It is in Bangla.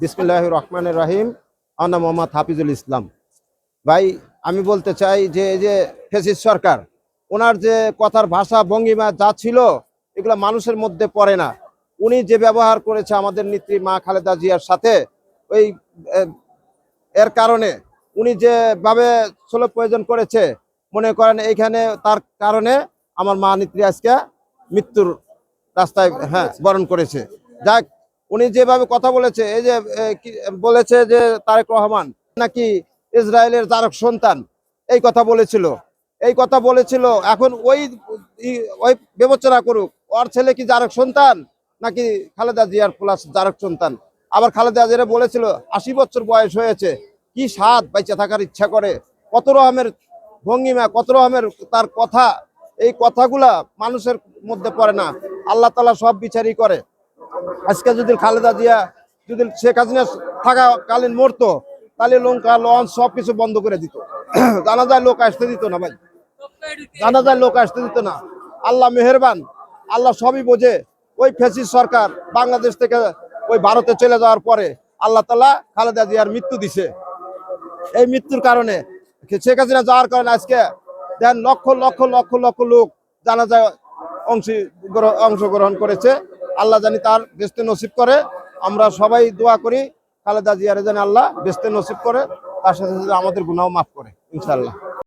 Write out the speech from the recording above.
বিসমিল্লাহ রহমান রাহিম। নাম মোহাম্মদ হাফিজুল ইসলাম। ভাই, আমি বলতে চাই যে, এই যে ফেসিস সরকার, ওনার যে কথার ভাষা, ভঙ্গিমা যা ছিল, এগুলো মানুষের মধ্যে পড়ে না। উনি যে ব্যবহার করেছে আমাদের নেত্রী মা খালেদা জিয়ার সাথে, ওই এর কারণে উনি যেভাবে ষোলো প্রয়োজন করেছে, মনে করেন এইখানে তার কারণে আমার মা নেত্রী আজকে মৃত্যুর রাস্তায় হ্যাঁ বরণ করেছে। যাক উনি যেভাবে কথা বলেছে, এই যে বলেছে যে তারেক রহমান নাকি ইসরায়েলের জারক সন্তান, এই কথা বলেছিল। এই কথা বলেছিল, এখন ওই ওই বিবেচনা করুক, ওর ছেলে কি জারক সন্তান নাকি খালেদা জিয়ার প্লাস জারক সন্তান? আবার খালেদা জিয়ারে বলেছিল, আশি বছর বয়স হয়েছে, কি স্বাদ বাইচে থাকার ইচ্ছা করে, কত রকমের ভঙ্গিমা, কত রকমের তার কথা, এই কথাগুলা মানুষের মধ্যে পড়ে না। আল্লাহ তালা সব বিচারই করে। আজকে যদি খালেদা জিয়া যদি শেখ হাসিনা থাকাকালীন মরতো, তাহলে লঙ্কা, লঞ্চ সব কিছু বন্ধ করে দিত। যায় লোক আসতে দিত না ভাই। জানা যায় লোক আসতে দিত না। আল্লাহ মেহেরবান, আল্লাহ সবই বোঝে। ওই ফেসিস সরকার বাংলাদেশ থেকে ওই ভারতে চলে যাওয়ার পরে আল্লাহ তালা খালেদা জিয়ার মৃত্যু দিছে। এই মৃত্যুর কারণে শেখ হাসিনা যাওয়ার কারণে আজকে দেন লক্ষ লক্ষ লক্ষ লক্ষ লোক জানা যায় অংশ অংশগ্রহণ করেছে। আল্লাহ জানি তার বেস্তে নসিব করে। আমরা সবাই দোয়া করি, খালেদা জিয়ারে জানি আল্লাহ বেস্তে নসিব করে, তার সাথে সাথে আমাদের গুণাও মাফ করে ইনশাল্লাহ